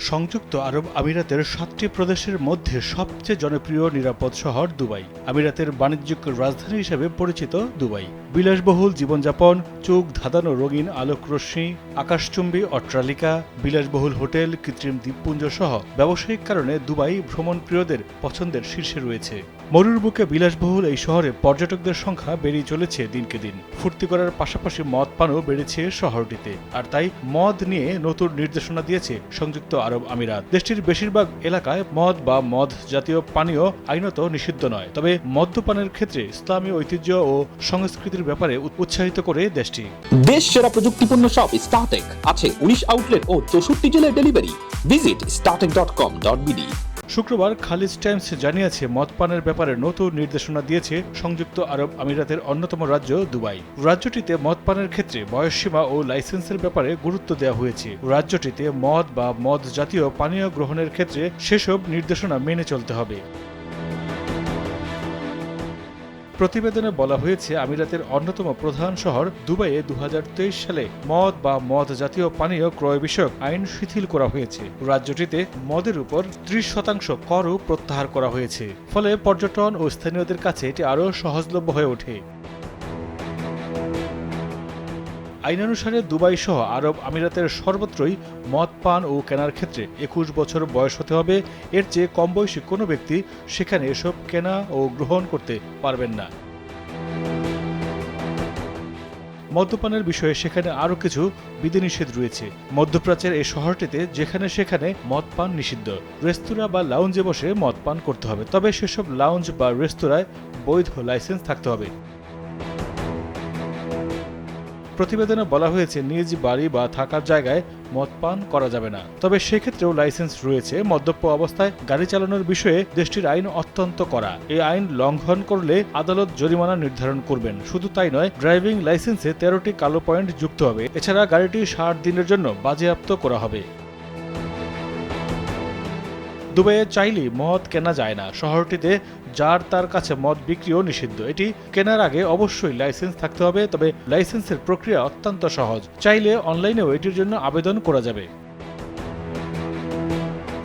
সংযুক্ত আরব আমিরাতের সাতটি প্রদেশের মধ্যে সবচেয়ে জনপ্রিয় নিরাপদ শহর দুবাই। আমিরাতের বাণিজ্যিক রাজধানী হিসেবে পরিচিত দুবাই। বিলাসবহুল জীবনযাপন, চোখ ধাঁধানো রঙিন আলোক রশ্মি, আকাশচুম্বী অট্টালিকা, বিলাসবহুল হোটেল, কৃত্রিম দ্বীপপুঞ্জ সহ ব্যবসায়িক কারণে দুবাই ভ্রমণ প্রিয়দের পছন্দের শীর্ষে রয়েছে। মরুর বুকে বিলাসবহুল এই শহরে পর্যটকদের সংখ্যা বেড়েই চলেছে দিনকে দিন। ফুর্তি করার পাশাপাশি মদ পানও বেড়েছে শহরটিতে। আর তাই মদ নিয়ে নতুন নির্দেশনা দিয়েছে সংযুক্ত আরব আমিরাত। দেশটির বেশিরভাগ এলাকায় মদ বা মদ জাতীয় পানীয় আইনত নিষিদ্ধ নয়। তবে মদ্যপানের ক্ষেত্রে ইসলামী ঐতিহ্য ও সংস্কৃতির ব্যাপারে উৎসাহিত করে দেশটি। দেশ সেরা প্রযুক্তিপূর্ণ সব স্টার্টেক আছে উনিশ আউটলেট ও চৌষট্টি জেলায় delivery visit Startech dot com dot BD শুক্রবার খালিজ টাইমস জানিয়েছে, মদপানের ব্যাপারে নতুন নির্দেশনা দিয়েছে সংযুক্ত আরব আমিরাতের অন্যতম রাজ্য দুবাই। রাজ্যটিতে মদপানের ক্ষেত্রে বয়সসীমা ও লাইসেন্সের ব্যাপারে গুরুত্ব দেওয়া হয়েছে। রাজ্যটিতে মদ বা মদ জাতীয় পানীয় গ্রহণের ক্ষেত্রে সেসব নির্দেশনা মেনে চলতে হবে। প্রতিবেদনে বলা হয়েছে, আমিরাতের অন্যতম প্রধান শহর দুবাইয়ে দু হাজার তেইশ সালে মদ বা মদ জাতীয় পানীয় ক্রয় বিষয়ক আইন শিথিল করা হয়েছে। রাজ্যটিতে মদের উপর ত্রিশ শতাংশ করও প্রত্যাহার করা হয়েছে। ফলে পর্যটন ও স্থানীয়দের কাছে এটি আরও সহজলভ্য হয়ে ওঠে। আইনানুসারে দুবাই সহ আরব আমিরাতের সর্বত্রই মদ, পান ও কেনার ক্ষেত্রে একুশ বছর বয়স হতে হবে। এর চেয়ে কম বয়সী কোনো ব্যক্তি সেখানে এসব কেনা ও গ্রহণ করতে পারবেন না। মদ্যপানের বিষয়ে সেখানে আরও কিছু বিধিনিষেধ রয়েছে। মধ্যপ্রাচ্যের এই শহরটিতে যেখানে সেখানে মদ, পান নিষিদ্ধ। রেস্তোরাঁ বা লাউঞ্জে বসে মদ, পান করতে হবে। তবে সেসব লাউঞ্জ বা রেস্তোরাঁয় বৈধ লাইসেন্স থাকতে হবে। প্রতিবেদনে বলা হয়েছে, নিজ বাড়ি বা থাকার জায়গায় মদ পান করা যাবে না। তবে সেক্ষেত্রেও লাইসেন্স রয়েছে। মদ্যপ অবস্থায় গাড়ি চালানোর বিষয়ে দেশটির আইন অত্যন্ত করা এই আইন লঙ্ঘন করলে আদালত জরিমানা নির্ধারণ করবেন। শুধু তাই নয়, ড্রাইভিং লাইসেন্সে তেরোটি কালো পয়েন্ট যুক্ত হবে। এছাড়া গাড়িটি ষাট দিনের জন্য বাজেয়াপ্ত করা হবে। দুবাইয়ে চাইলেই মদ কেনা যায় না। শহরটিতে যার তার কাছে মদ বিক্রিও নিষিদ্ধ। এটি কেনার আগে অবশ্যই লাইসেন্স থাকতে হবে, তবে লাইসেন্সের প্রক্রিয়া অত্যন্ত সহজ। চাইলে অনলাইনেও এটির জন্য আবেদন করা যাবে।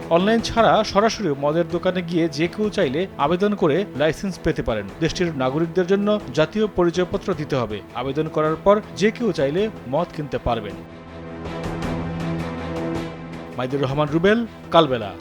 অনলাইন ছাড়া সরাসরি মদের দোকানে গিয়ে যে কেউ চাইলে আবেদন করে লাইসেন্স পেতে পারেন। দেশটির নাগরিকদের জন্য জাতীয় পরিচয়পত্র দিতে হবে। আবেদন করার পর যে কেউ চাইলে মদ কিনতে পারবেন। মাইদুর রহমান, রুবেল, কালবেলা।